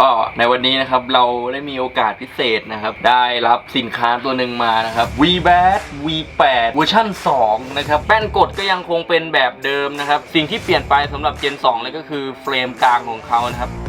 ก็ในวันนี้นะครับเราได้มีโอกาสพิเศษนะครับ ได้รับสินค้าตัวหนึ่งมานะครับ v b a t V8 เวอร์ชัน2 นะครับแป้นกดก็ยังคงเป็นแบบเดิมนะครับ สิ่งที่เปลี่ยนไปสำหรับ Gen 2เลยก็คือเฟรมกลางของเขานะครับ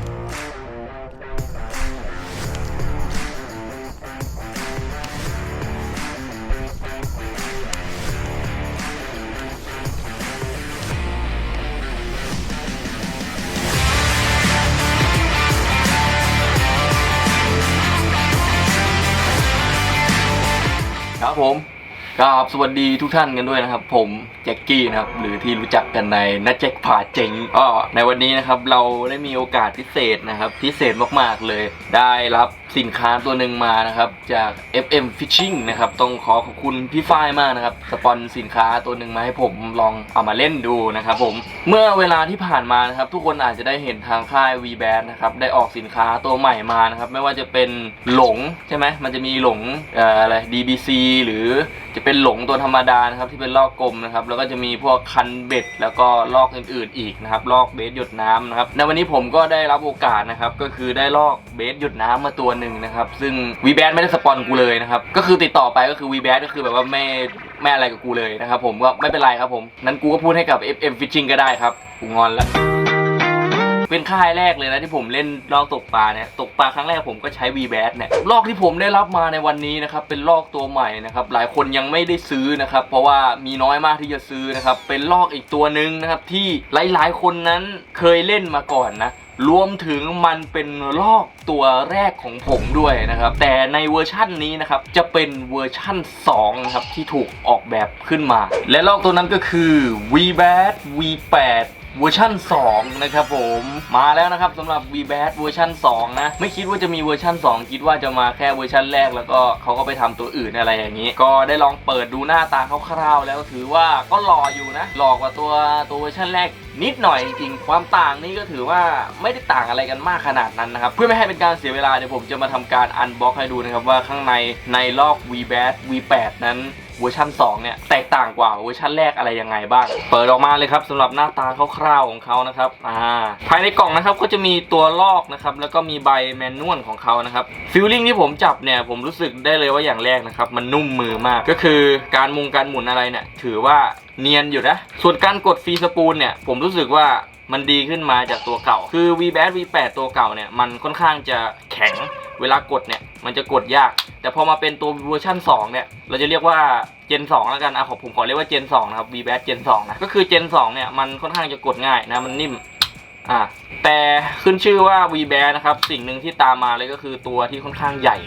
ผมครับสวัสดีทุกท่านกันด้วยนะครับ ผมแจ็คกี้นะครับหรือที่รู้จักกันในนัแจ็คผาเจ๋งก็ในวันนี้นะครับเราได้มีโอกาสพิเศษนะครับพิเศษมากๆเลยได้รับสินค้าตัวหนึ่งมานะครับจาก FM Fishing นะครับต้องขอขอบคุณพี่ฝ้ายมากนะครับสปอนสินค้าตัวหนึ่งมาให้ผมลองเอามาเล่นดูนะครับผมเมื่อเวลาที่ผ่านมานะครับทุกคนอาจจะได้เห็นทางค่าย v b a n d นะครับได้ออกสินค้าตัวใหม่มานะครับไม่ว่าจะเป็นหลงใช่ไหมมันจะมีหลงอะไร DBC หรือจะเป็นหลงตัวธรรมดานะครับที่เป็นลอกกลมนะครับแล้วก็จะมีพวกคันเบ็ด แล้วก็ลอกอื่นๆอีกนะครับลอกเบสหยดน้ำนะครับในวันนี้ผมก็ได้รับโอกาสนะครับก็คือได้ลอกเบสหยดน้ำมาตัวหนึ่งนะครับ ซึ่ง v b a n d ไม่ได้สปอนกูเลยนะครับ ก็คือติดต่อไปก็คือ v b a n d ก็คือแบบว่าไม่ไม่อะไรกับกูเลยนะครับผมก็ไม่เป็นไรครับผม นั้นกูก็พูดให้กับ FM Fishing ก็ได้ครับ กูงอนแล้ว เป็นค่ายแรกเลยนะที่ผมเล่นลอกตกปลาเนี่ย ตกปลาครั้งแรกผมก็ใช้ v b a t เนี่ย ลอกที่ผมได้รับมาในวันนี้นะครับ เป็นลอกตัวใหม่นะครับ หลายคนยังไม่ได้ซื้อนะครับ เพราะว่ามีน้อยมากที่จะซื้อนะครับ เป็นลอกอีกตัวหนึ่งนะครับที่หลายๆ คนนั้นเคยเล่นมาก่อนนะ รวมถึงมันเป็นลอกตัวแรกของผมด้วยนะครับ แต่ในเวอร์ชั่นนี้นะครับจะเป็นเวอร์ชั่น2นะครับที่ถูกออกแบบขึ้นมา และลอกตัวนั้นก็คือ v b a t V8 เวอร์ชัน2 นะครับผมมาแล้วนะครับสำหรับ v b a t เวอร์ชัน2 นะ ไม่คิดว่าจะมีเวอร์ชัน2 คิดว่าจะมาแค่เวอร์ชันแรก แล้วก็เขาก็ไปทำตัวอื่นอะไรอย่างนี้ ก็ได้ลองเปิดดูหน้าตาคร่าวๆ แล้วถือว่าก็หล่ออยู่นะหล่อกว่าตัวตัวเวอร์ชันแรกนิดหน่อยจริงความต่างนี่ก็ถือว่าไม่ได้ต่างอะไรกันมากขนาดนั้นนะครับ เพื่อไม่ให้เป็นการเสียเวลาเดี๋ยวผมจะมาทำการอันบ็อกให้ดูนะครับว่าข้างในในลอก v b a t V8 นั้น เวอร์ชัน2เนี่ยแตกต่างกว่าเวอร์ชันแรกอะไรยังไงบ้าง เปิดออกมาเลยครับสำหรับหน้าตาคร่าวๆของเขานะครับอ่าภายในกล่องนะครับก็จะมีตัวลอกนะครับแล้วก็มีใบแมนนวลของเขานะครับฟิลลิ่งที่ผมจับเนี่ยผมรู้สึกได้เลยว่าอย่างแรกนะครับมันนุ่มมือมากก็คือการมุงการหมุนอะไรเนี่ยถือว่าเนียนอยู่นะส่วนการกดฟรีสปูลเนี่ยผมรู้สึกว่า มันดีขึ้นมาจากตัวเก่า คือ v b a t V8 ตัวเก่าเนี่ย มันค่อนข้างจะแข็ง เวลากดเนี่ย มันจะกดยาก แต่พอมาเป็นตัวเวอร์ชัน2 เนี่ย เราจะเรียกว่า Gen 2 แล้วกันอะผมขอเรียกว่า Gen 2 นะครับ v b a t Gen 2 นะ ก็คือ Gen 2 เนี่ย มันค่อนข้างจะกดง่ายนะ มันนิ่ม อ่า แต่ขึ้นชื่อว่า v b a t นะครับ สิ่งหนึ่งที่ตามมาเลยก็คือตัวที่ค่อนข้างใหญ่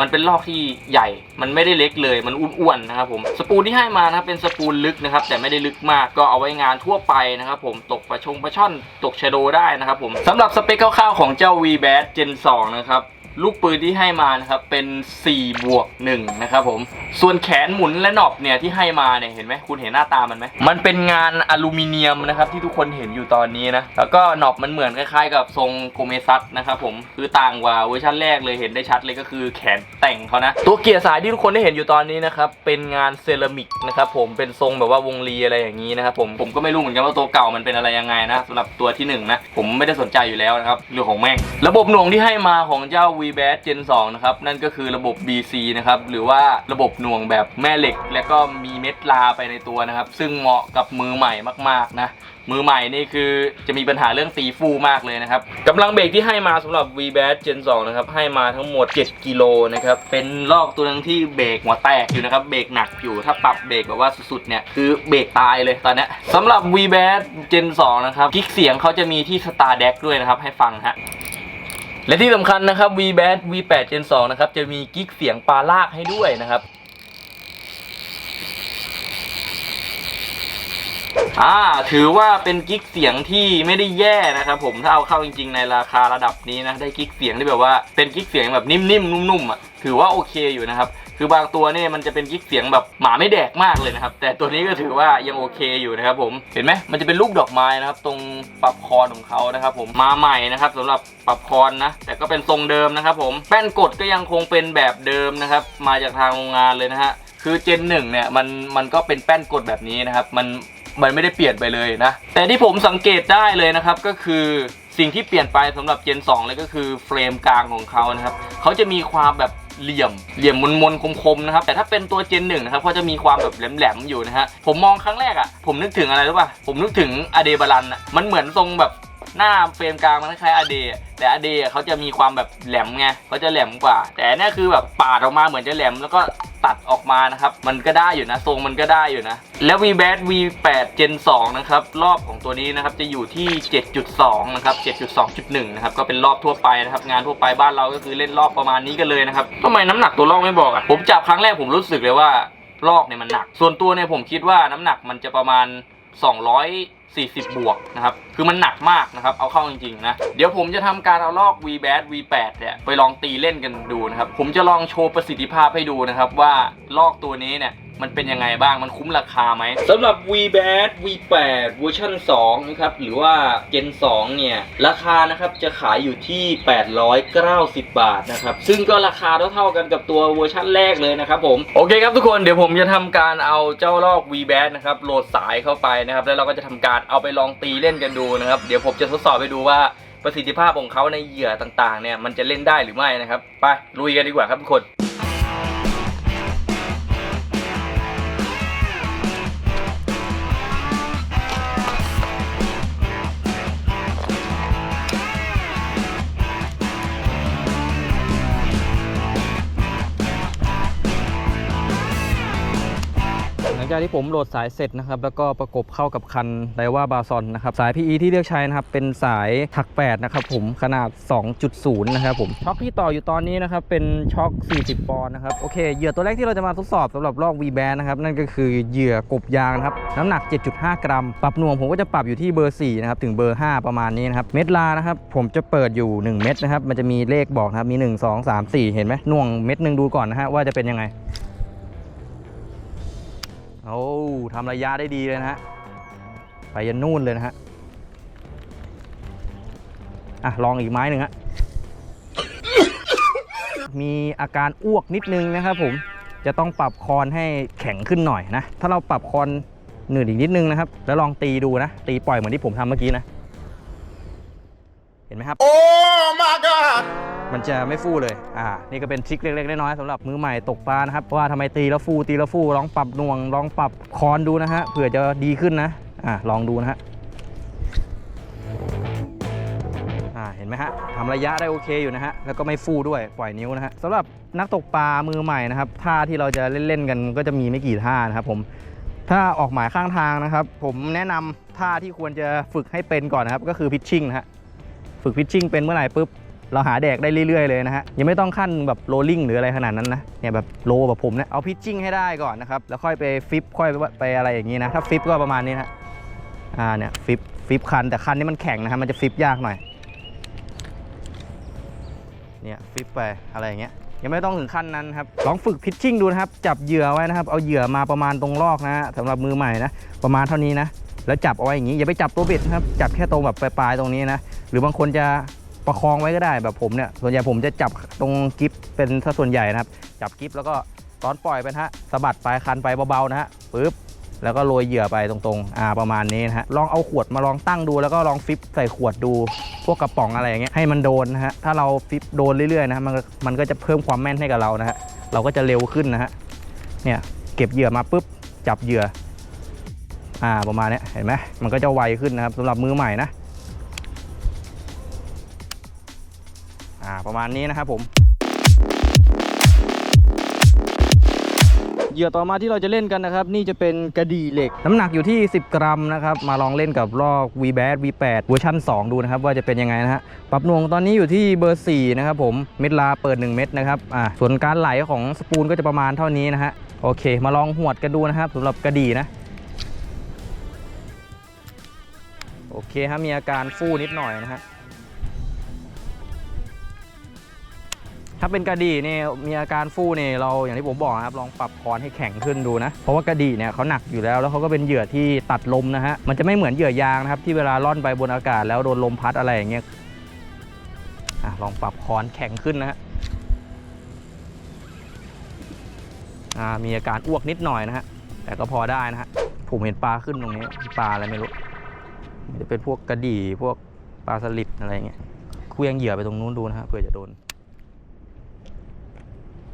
มันเป็นลอกที่ใหญ่ มันไม่ได้เล็กเลย มันอ้วนๆนะครับผม สปูลที่ให้มานะครับเป็นสปูลลึกนะครับ แต่ไม่ได้ลึกมาก ก็เอาไว้งานทั่วไปนะครับผม ตกปลาชงปลาช่อน ตกชโดได้นะครับผมสำหรับสเปคคร่าวๆของเจ้า v b a t Gen 2 นะครับ ลูกปืนที่ให้มานะครับเป็น 4 บวก 1 นะครับผม ส่วนแขนหมุนและหนอบเนี่ยที่ให้มาเนี่ยเห็นไหมคุณเห็นหน้าตามันไหมมันเป็นงานอลูมิเนียมนะครับที่ทุกคนเห็นอยู่ตอนนี้นะแล้วก็หนอบมันเหมือนคล้ายๆ กับทรงโกเมซัสนะครับผมคือต่างกว่าเวอร์ชันแรกเลยเห็นได้ชัดเลยก็คือแขนแต่งเขานะตัวเกียร์สายที่ทุกคนได้เห็นอยู่ตอนนี้นะครับเป็นงานเซรามิกนะครับผมเป็นทรงแบบว่าวงรีอะไรอย่างนี้นะครับผมผมก็ไม่รู้เหมือนกันว่าตัวเก่ามันเป็นอะไรยังไงนะสำหรับตัวที่หนึ่งนะผมไม่ได้สนใจอยู่แล้วนะครับเรื่องของแม่ง ระบบหน่วงที่ให้มาของเจ้า v b a t Gen 2นะครับนั่นก็คือระบบ BC นะครับหรือว่าระบบหน่วงแบบแม่เหล็ก และก็มีเม็ดลาไปในตัวนะครับ ซึ่งเหมาะกับมือใหม่มากๆนะมือใหม่นี่คือจะมีปัญหาเรื่องตีฟูมากเลยนะครับกำลังเบรกที่ให้มาสำหรับ v b a t Gen 2 นะครับ ให้มาทั้งหมด 7 กิโลนะครับ เป็นลอกตัวนึงที่เบรกหัวแตกอยู่นะครับ เบรกหนักอยู่ ถ้าปรับเบรกแบบว่าสุดๆ เนี่ย คือเบรกตายเลยตอนนี้สำหรับ v b a t Gen 2 นะครับกิ๊กเสียงเขาจะมีที่ Star Deck ด้วยนะครับ ให้ฟังฮะและที่สำคัญนะครับ v b a t V8 Gen 2 นะครับ จะมีกิ๊กเสียงปลาลากให้ด้วยนะครับ อ่าถือว่าเป็นกิ๊กเสียงที่ไม่ได้แย่นะครับผมถ้าเอาเข้าจริง ๆ ในราคาระดับนี้นะได้กิ๊กเสียงที่แบบว่าเป็นกิ๊กเสียงแบบนิ่มๆนุ่มๆอะถือว่าโอเคอยู่นะครับคือบางตัวเนี่ยมันจะเป็นกิ๊กเสียงแบบหมาไม่แดกมากเลยนะครับ แต่ตัวนี้ก็ถือว่ายังโอเคอยู่นะครับผมเห็นไหมมันจะเป็นลูกดอกไม้นะครับ ตรงปรับคอนของเขานะครับ ผมมาใหม่นะครับสำหรับปรับคอนนะ แต่ก็เป็นทรงเดิมนะครับ ผมแป้นกดก็ยังคงเป็นแบบเดิมนะครับ มาจากทางโรงงานเลยนะฮะคือเจนหนึ่งเนี่ยมันมันก็เป็นแป้นกดแบบนี้นะครับ มัน มันไม่ได้เปลี่ยนไปเลยนะ แต่ที่ผมสังเกตได้เลยนะครับก็คือสิ่งที่เปลี่ยนไปสำหรับ Gen 2เลยก็คือเฟรมกลางของเขานะครับเขาจะมีความแบบเหลี่ยมเหลี่ยมมนๆคมๆนะครับแต่ถ้าเป็นตัว Gen 1นะครับเขาจะมีความแบบแหลมๆอยู่นะฮะผมมองครั้งแรกอะ่ะผมนึกถึงอะไรรู้ป่ะผมนึกถึงอเดบาลันอะมันเหมือนทรงแบบหน้าเฟรมกลางมันคล้ายอเดแต่อเดเขาจะมีความแบบแหลมไงเขาจะแหลมกว่า แต่นี่คือแบบปาดออกมาเหมือนจะแหลมแล้วก็ ตัดออกมานะครับ มันก็ได้อยู่นะ ทรงมันก็ได้อยู่นะ แล้ว v b a t V8 Gen 2 นะครับ รอบของตัวนี้นะครับ จะอยู่ที่ 7.2 นะครับ 7.2.1 นะครับ ก็เป็นรอบทั่วไปนะครับ งานทั่วไปบ้านเราก็คือเล่นรอบประมาณนี้กันเลยนะครับทำไมน้ำหนักตัวลอกไม่บอกอะ ผมจับครั้งแรกผมรู้สึกเลยว่าลอกเนี่ยมันหนัก ส่วนตัวเนี่ยผมคิดว่าน้ำหนักมันจะประมาณ 40 บวกนะครับ คือมันหนักมากนะครับ เอาเข้าจริงๆนะ เดี๋ยวผมจะทำการเอาลอก v b a t V8 เนี่ยไปลองตีเล่นกันดูนะครับ ผมจะลองโชว์ประสิทธิภาพให้ดูนะครับว่าลอกตัวนี้เนี่ย มันเป็นยังไงบ้างมันคุ้มราคาไหมสำหรับ v b a t V8 เวอร์ชัน2นะครับหรือว่า Gen 2 เนี่ย ราคานะครับจะขายอยู่ที่ 890 บาทนะครับ ซึ่งก็ราคาเท่าๆกันกับตัวเวอร์ชันแรกเลยนะครับผม โอเคครับทุกคนเดี๋ยวผมจะทำการเอาเจ้าลอก v b a t นะครับโหลดสายเข้าไปนะครับ แล้วเราก็จะทำการเอาไปลองตีเล่นกันดูนะครับ เดี๋ยวผมจะทดสอบไปดูว่าประสิทธิภาพของเขาในเหยื่อต่างๆเนี่ยมันจะเล่นได้หรือไม่นะครับไปลุยกันดีกว่าครับทุกคน จากที่ผมโหลดสายเสร็จนะครับแล้วก็ประกบเข้ากับคันไดว่าบาซอนนะครับสาย PE ที่เลือกใช้นะครับเป็นสายถัก8นะครับผมขนาด 2.0 นะครับผมช็อคที่ต่ออยู่ตอนนี้นะครับเป็นช็อค 40 ปอนด์นะครับโอเคเหยื่อตัวแรกที่เราจะมาทดสอบสำหรับลอก V band นะครับนั่นก็คือเหยื่อกบยางนะครับน้ำหนัก 7.5 กรัม ปรับหน่วงผมก็จะปรับอยู่ที่เบอร์4นะครับถึงเบอร์ 5 ประมาณนี้นะครับเม็ดลานะครับผมจะเปิดอยู่ 1 เม็ดนะครับมันจะมีเลขบอกนะครับมี 1 2 3 4 เห็นไหมหน่วงเม็ดหนึ่งดูก่อนนะฮะว่าจะเป็นยังไง อ้ทำระยะได้ดีเลยนะฮะ ไปยันนู่นเลยนะฮะ อะ ลองอีกไม้หนึ่งฮะ มีอาการอ้วกนิดนึงนะครับผม จะต้องปรับคอนให้แข็งขึ้นหน่อยนะ ถ้าเราปรับคอนหนืดอีกนิดนึงนะครับ แล้วลองตีดูนะ ตีปล่อยเหมือนที่ผมทำเมื่อกี้นะ เห็นไหมครับ Oh my god! มันจะไม่ฟูเลย อ่า นี่ก็เป็นทริคเล็กๆน้อยๆสำหรับมือใหม่ตกปลานะครับ ว่าทำไมตีแล้วฟูตีแล้วฟูลองปรับน่วง ลองปรับคอนดูนะฮะ เผื่อจะดีขึ้นนะ อ่า ลองดูนะฮะ อ่า เห็นไหมฮะทำระยะได้โอเคอยู่นะฮะ แล้วก็ไม่ฟูด้วย ปล่อยนิ้วนะฮะสำหรับนักตกปลามือใหม่นะครับ ท่าที่เราจะเล่นๆกันก็จะมีไม่กี่ท่านะครับผม ถ้าออกหมายข้างทางนะครับ ผมแนะนำท่าที่ควรจะฝึกให้เป็นก่อนนะครับ ก็คือพิชชิ่งนะฮะ ฝึกพิชชิ่งเป็นเมื่อไหร่ปุ๊บ เราหาแดกได้เรื่อยๆเลยนะฮะยังไม่ต้องขั้นแบบโรลลิ่งหรืออะไรขนาดนั้นนะเนี่ยแบบโลแบบผมเนี่ยเอาพิชชิ่งให้ได้ก่อนนะครับแล้วค่อยไปฟิปค่อยไปอะไรอย่างนี้นะถ้าฟิปก็ประมาณนี้นะอ่าเนี่ยฟิปฟิปคันแต่คันนี้มันแข็งนะครับมันจะฟิปยากหน่อยเนี่ยฟิปไปอะไรอย่างเงี้ยยังไม่ต้องถึงขั้นนั้นครับลองฝึกพิชชิ่งดูนะครับ จับเหยื่อไว้นะครับ เอาเหยื่อมาประมาณตรงลอกนะฮะสำหรับมือใหม่นะ ประมาณเท่านี้นะ แล้วจับเอาไว้อย่างนี้ อย่าไปจับตัวเบ็ดนะครับ จับแค่ตรงแบบปลายๆตรงนี้นะ หรือบางคนจะ ประคองไว้ก็ได้แบบผมเนี่ยส่วนใหญ่ผมจะจับตรงกิฟเป็นซะส่วนใหญ่นะครับ จับกิฟแล้วก็ตอนปล่อยไปฮะสะบัดไปคันไปเบาๆนะฮะปึ๊บแล้วก็โรยเหยื่อไปตรงๆ อ่าประมาณนี้นะฮะ ลองเอาขวดมาลองตั้งดูแล้วก็ลองฟิปใส่ขวดดู พวกกระป๋องอะไรอย่างเงี้ยให้มันโดนนะฮะ ถ้าเราฟิปโดนเรื่อยๆนะมันมันก็จะเพิ่มความแม่นให้กับเรานะฮะ เราก็จะเร็วขึ้นนะฮะ เนี่ยเก็บเหยื่อมาปุ๊บจับเหยื่อ อ่าประมาณนี้เห็นไหมมันก็จะไวขึ้นนะครับสำหรับมือใหม่นะ อ่าประมาณนี้นะครับผมเหยื่อต่อมาที่เราจะเล่นกันนะครับ นี่จะเป็นกระดี่เหล็ก น้ำหนักอยู่ที่ 10 กรัมนะครับ มาลองเล่นกับลอก v b a t V8 เวอร์ชัน2 ดูนะครับ ว่าจะเป็นยังไงนะฮะปรับน่วงตอนนี้อยู่ที่เบอร์ 4 นะครับผม เม็ดลาเปิด 1 เม็ดนะครับอ่าส่วนการไหลของสปูลก็จะประมาณเท่านี้นะฮะโอเค มาลองหวดกันดูนะครับสำหรับกระดี่นะโอเคฮะมีอาการฟูนิดหน่อยนะฮะ ถ้าเป็นกระดี่เนี่ยมีอาการฟู่เนี่ยเราอย่างที่ผมบอกนะครับลองปรับคอนให้แข็งขึ้นดูนะ เพราะว่ากระดี่เนี่ยเขาหนักอยู่แล้ว แล้วเขาก็เป็นเหยื่อที่ตัดลมนะฮะมันจะไม่เหมือนเหยื่อยางนะครับที่เวลาล่อนไปบนอากาศแล้วโดนลมพัดอะไรอย่างเงี้ยอะลองปรับคอนแข็งขึ้นนะฮะอ่ามีอาการอ้วกนิดหน่อยนะฮะแต่ก็พอได้นะฮะผมเห็นปลาขึ้นตรงนี้ปลาอะไรไม่รู้จะเป็นพวกกระดี่พวกปลาสลิดอะไรเงี้ยเคลื่องเหยื่อไปตรงนู้นดูนะฮะเผื่อจะโดน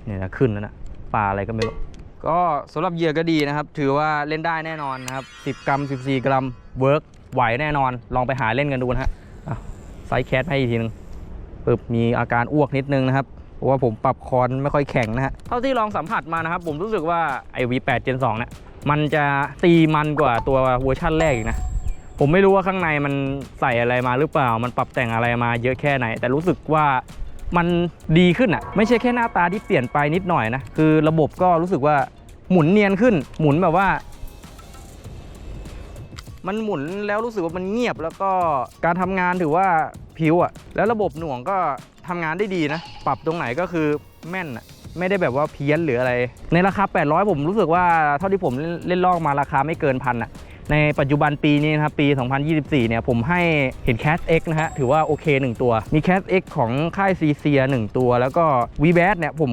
เนี่ยนะขึ้นแล้วนะปลาอะไรก็ไม่รู้ก็สำหรับเหยื่อก็ดีนะครับ ถือว่าเล่นได้แน่นอนนะครับ 10 กรัม 14 กรัมเวิร์กไหวแน่นอน ลองไปหาเล่นกันดูนะฮะไซส์แคสให้อีกทีนึงปึบมีอาการอ้วกนิดนึงนะครับเพราะว่าผมปรับคอนไม่ค่อยแข็งนะฮะเท่าที่ลองสัมผัสมานะครับ ผมรู้สึกว่าไอ้ V8 Gen 2เนี่ยมันจะตีมันกว่าตัวเวอร์ชั่นแรกอีกนะผมไม่รู้ว่าข้างในมันใส่อะไรมาหรือเปล่า มันปรับแต่งอะไรมาเยอะแค่ไหน แต่รู้สึกว่า มันดีขึ้นอะไม่ใช่แค่หน้าตาที่เปลี่ยนไปนิดหน่อยนะ คือระบบก็รู้สึกว่าหมุนเนียนขึ้น หมุนแบบว่า มันหมุนแล้วรู้สึกว่ามันเงียบแล้วก็การทำงานถือว่าผิวอะ แล้วระบบหน่วงก็ทำงานได้ดีนะ ปรับตรงไหนก็คือแม่นอะไม่ได้แบบว่าเพี้ยนหรืออะไร ในราคา 800 ผมรู้สึกว่าเท่าที่ผมเล่นล่อกมาราคาไม่เกินพันอะ ในปัจจุบันปีนี้นะครับปี 2024 เนี่ยผมให้เห็น Cat X นะฮะถือว่าโอเค 1 ตัว มี Cat X ของค่ายซีเซีย1ตัว แล้วก็ v b a t เนี่ยผม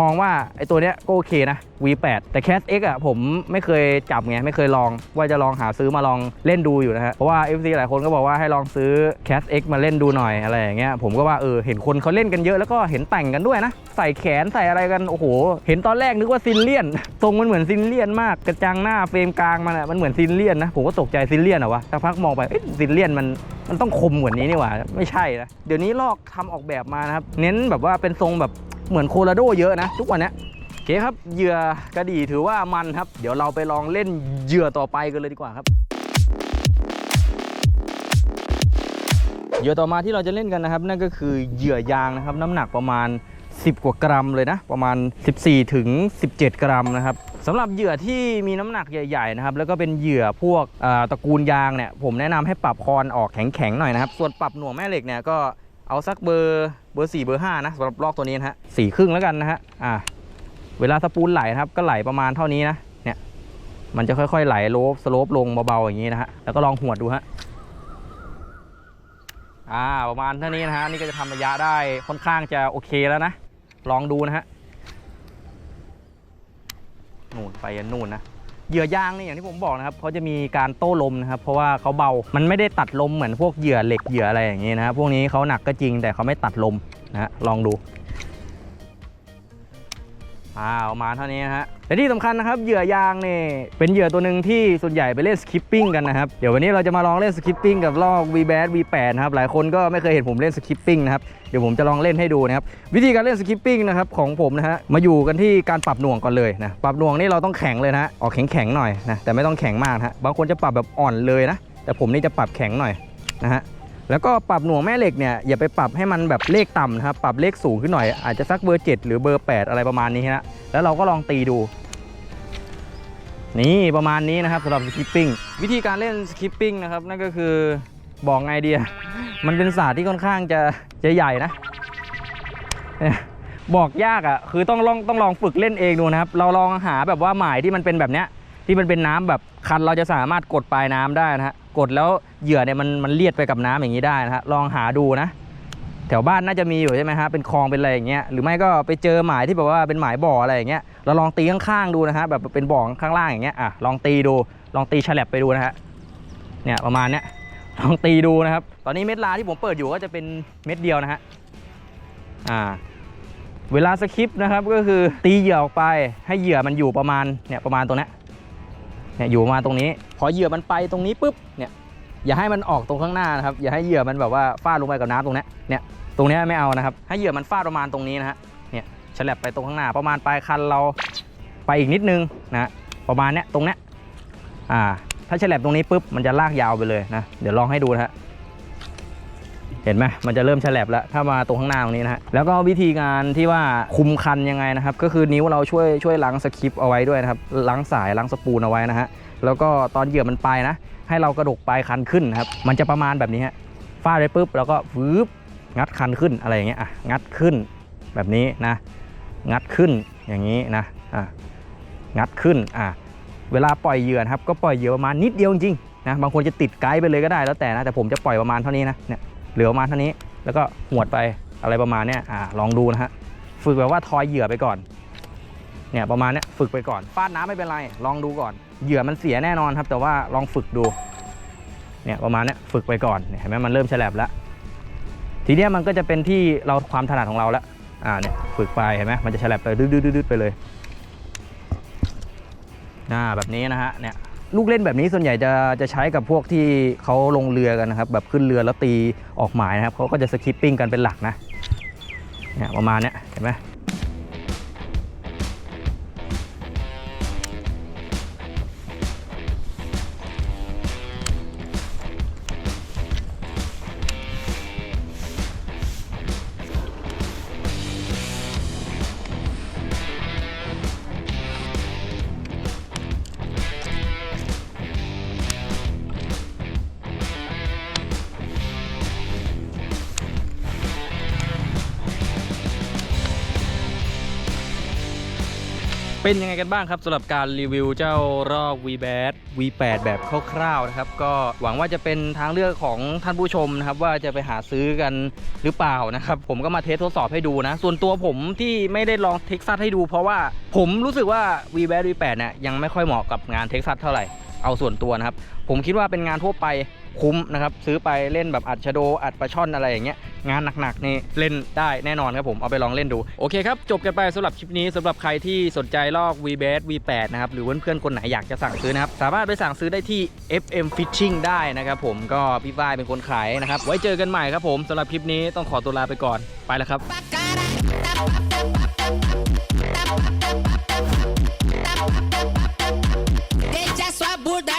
มองว่าไอตัวเนี้ยก็โอเคนะ V8 แต่ Cat X อะผมไม่เคยจับไงไม่เคยลอง ว่าจะลองหาซื้อมาลองเล่นดูอยู่นะฮะเพราะว่า FC หลายคนก็บอกว่าให้ลองซื้อ Cat X มาเล่นดูหน่อยอะไรอย่างเงี้ยผมก็ว่าเออเห็นคนเขาเล่นกันเยอะแล้วก็เห็นแต่งกันด้วยนะ ใส่แขนใส่อะไรกันโอ้โห เห็นตอนแรกนึกว่าซินเลียนทรงมันเหมือนซินเลียนมากกระจังหน้าเฟรมกลางมันอะมันเหมือนซินเลียนนะผมก็ตกใจซินเลียนเหรอวะสักพักมองไปเอ๊ะซินเลียนมันมันต้องคมกว่านี้นี่หว่าไม่ใช่นะเดี๋ยวนี้ลอกทำออกแบบมานะครับเน้นแบบว่าเป็นทรงแบบเหมือนโคโลราโดเยอะนะทุกวันนี้ โอเคครับเหยื่อกระดี่ถือว่ามันครับ เดี๋ยวเราไปลองเล่นเหยื่อต่อไปกันเลยดีกว่าครับเหยื่อต่อมาที่เราจะเล่นกันนะครับ นั่นก็คือเหยื่อยางนะครับ น้ำหนักประมาณ 10 กว่ากรัมเลยนะ ประมาณ 14ถึง17 กรัมนะครับสำหรับเหยื่อที่มีน้ำหนักใหญ่ๆนะครับแล้วก็เป็นเหยื่อพวกตระกูลยางเนี่ยผมแนะนำให้ปรับคอนออกแข็งๆหน่อยนะครับส่วนปรับหน่วงแม่เหล็กเนี่ยก็เอาสักเบอร์เบอร์4เบอร์5นะสำหรับลอกตัวนี้นะฮะสี่ครึ่งแล้วกันนะฮะอ่า เวลาสปูลไหลนะครับ ก็ไหลประมาณเท่านี้นะเนี่ย มันจะค่อยๆไหลโลบสโลปลงเบาๆอย่างนี้นะฮะแล้วก็ลองหวดดูฮะอ่าประมาณเท่านี้นะฮะนี่ก็จะทำระยะได้ค่อนข้างจะโอเคแล้วนะลองดูนะฮะนู่นไปนู่นนะเหยื่อยางนี่อย่างที่ผมบอกนะครับเขาจะมีการโต้ลมนะครับเพราะว่าเขาเบา มันไม่ได้ตัดลมเหมือนพวกเหยื่อเหล็กเหยื่ออะไรอย่างนี้นะพวกนี้เขาหนักก็จริงแต่เขาไม่ตัดลมนะฮะลองดู อ่าประมาเท่านี้นะฮะแต่ที่สำคัญนะครับเหยื่อยางเนี่ยเป็นเหยื่อตัวหนึ่งที่ส่วนใหญ่ไปเล่นสคิปปิ้งกันนะครับเดี๋ยววันนี้เราจะมาลองเล่นสคิปปิ้งกับลอก v b a t V8 นะครับหลายคนก็ไม่เคยเห็นผมเล่นสคิปปิ้งนะครับเดี๋ยวผมจะลองเล่นให้ดูนะครับวิธีการเล่นสคิปปิ้งนะครับของผมนะฮะมาอยู่กันที่การปรับหน่วงก่อนเลยนะปรับหน่วงนี่เราต้องแข็งเลยนะฮะออกแข็งๆหน่อยนะแต่ไม่ต้องแข็งมากนะฮะบางคนจะปรับแบบอ่อนเลยนะแต่ผมนี่จะปรับแข็งหน่อยนะฮะ แล้วก็ปรับหน่วงแม่เหล็กเนี่ยอย่าไปปรับให้มันแบบเลขต่ำนะครับปรับเลขสูงขึ้นหน่อยอาจจะสักเบอร์ 7 หรือเบอร์ 8 อะไรประมาณนี้นะแล้วเราก็ลองตีดู นี่ประมาณนี้นะครับสำหรับสคิปปิ้งวิธีการเล่นสคิปปิ้งนะครับนั่นก็คือบอกไงเดียมันเป็นศาสตร์ที่ค่อนข้างจะจะใหญ่นะบอกยากอะ่ะคือต้องลองต้องลองฝึกเล่นเองดูนะครับ เราลองหาแบบว่าหมายที่มันเป็นแบบเนี้ยที่มันเป็นน้ำแบบคันเราจะสามารถกดปลายน้ำได้นะฮะ กดแล้วเหยื่อเนี่ยมันมันเลียดไปกับน้ำอย่างนี้ได้นะฮะลองหาดูนะ แถวบ้านน่าจะมีอยู่ใช่ไหมฮะเป็นคลองเป็นอะไรอย่างเงี้ยหรือไม่ก็ไปเจอหมายที่แบบว่าเป็นหมายบ่ออะไรอย่างเงี้ยเราลองตีข้างๆดูนะฮะแบบเป็นบ่อข้างล่างอย่างเงี้ยอะลองตีดูลองตีฉลับไปดูนะฮะเนี่ยประมาณเนี้ยลองตีดูนะครับ ตอนนี้เม็ดลาที่ผมเปิดอยู่ก็จะเป็นเม็ดเดียวนะฮะอ่าเวลาสคริปต์นะครับก็คือตีเหยื่อออกไปให้เหยื่อมันอยู่ประมาณเนี่ยประมาณตรงนี้ เนี่ยอยู่มาตรงนี้ พอเหยื่อมันไปตรงนี้ปุ๊บเนี่ยอย่าให้มันออกตรงข้างหน้านะครับอย่าให้เหยื่อมันแบบว่าฟาดลงไปกับน้ำตรงนี้เนี่ยตรงนี้ไม่เอานะครับ ให้เหยื่อมันฟาดประมาณตรงนี้นะฮะเนี่ยฉลับไปตรงข้างหน้าประมาณปลายคันเราไปอีกนิดนึงนะฮะประมาณเนี้ยตรงเนี้ยอ่าถ้าฉลับตรงนี้ปุ๊บมันจะลากยาวไปเลยนะเดี๋ยวลองให้ดูนะฮะ เห็นไหมมันจะเริ่มฉลับแล้ว ถ้ามาตรงข้างหน้าตรงนี้นะฮะ แล้วก็วิธีการที่ว่าคุมคันยังไงนะครับ ก็คือนิ้วเราช่วยช่วยล้างสคริปต์เอาไว้ด้วยนะครับ ล้างสายล้างสปูลเอาไว้นะฮะ แล้วก็ตอนเหยื่อมันไปนะ ให้เรากระดกปลายคันขึ้นนะครับ มันจะประมาณแบบนี้ฮะ ฟาดไปปุ๊บแล้วก็ฟืบงัดคันขึ้นอะไรอย่างเงี้ย อะ งัดขึ้นแบบนี้นะ งัดขึ้นอย่างนี้นะ อะ งัดขึ้น อะ เวลาปล่อยเหยื่อครับ ก็ปล่อยเหยื่อประมาณนิดเดียวจริงนะ บางคนจะติดไกด์ไปเลยก็ได้แล้วแต่นะ แต่ผมจะปล่อยประมาณเท่านี้นะ เนี่ย เหลือประมาณเท่านี้ แล้วก็หวดไปอะไรประมาณเนี้ยอ่าลองดูนะฮะฝึกแบบว่าทอยเหยื่อไปก่อนเนี่ยประมาณเนี้ยฝึกไปก่อนฟาดน้ำไม่เป็นไร ลองดูก่อนเหยื่อมันเสียแน่นอนครับ แต่ว่าลองฝึกดูเนี่ยประมาณเนี้ยฝึกไปก่อนเห็นไหมมันเริ่มแฉลบแล้วทีเนี้ยมันก็จะเป็นที่เราความถนัดของเราแล้วอ่าเนี่ยฝึกไปเห็นไหมมันจะแฉลบไปดืดๆๆๆไปเลยอ่าแบบนี้นะฮะเนี่ย ลูกเล่นแบบนี้ส่วนใหญ่จะจะใช้กับพวกที่เขาลงเรือกันนะครับ แบบขึ้นเรือแล้วตีออกหมายนะครับเขาก็จะสคิปปิ้งกันเป็นหลักนะเนี่ยประมาณเนี้ยเห็นไหม เป็นยังไงกันบ้างครับสำหรับการรีวิวเจ้ารอก v b a t V8 แบบคร่าวๆนะครับ ก็หวังว่าจะเป็นทางเลือกของท่านผู้ชมนะครับ ว่าจะไปหาซื้อกันหรือเปล่านะครับ ผมก็มาเทสทดสอบให้ดูนะ ส่วนตัวผมที่ไม่ได้ลองเท็กซัสให้ดู เพราะว่าผมรู้สึกว่า v b a t V8 เนี่ยยังไม่ค่อยเหมาะกับงานเท็กซัสเท่าไหร่เอาส่วนตัวนะครับ ผมคิดว่าเป็นงานทั่วไป คุ้มนะครับ ซื้อไปเล่นแบบอัดชะโด อัดปลาช่อนอะไรอย่างเงี้ยงานหนักๆนี่เล่นได้แน่นอนครับผมเอาไปลองเล่นดู โอเคครับ จบกันไปสำหรับคลิปนี้สำหรับใครที่สนใจลอก v b a s V8 นะครับหรือเพื่อนๆคนไหนอยากจะสั่งซื้อนะครับ สามารถไปสั่งซื้อได้ที่ FM Fishing ได้นะครับผมก็พี่ฝ้ายเป็นคนขายนะครับ ไว้เจอกันใหม่ครับผมสำหรับคลิปนี้ต้องขอตัวลาไปก่อนไปแล้วครับ Deixa sua bunda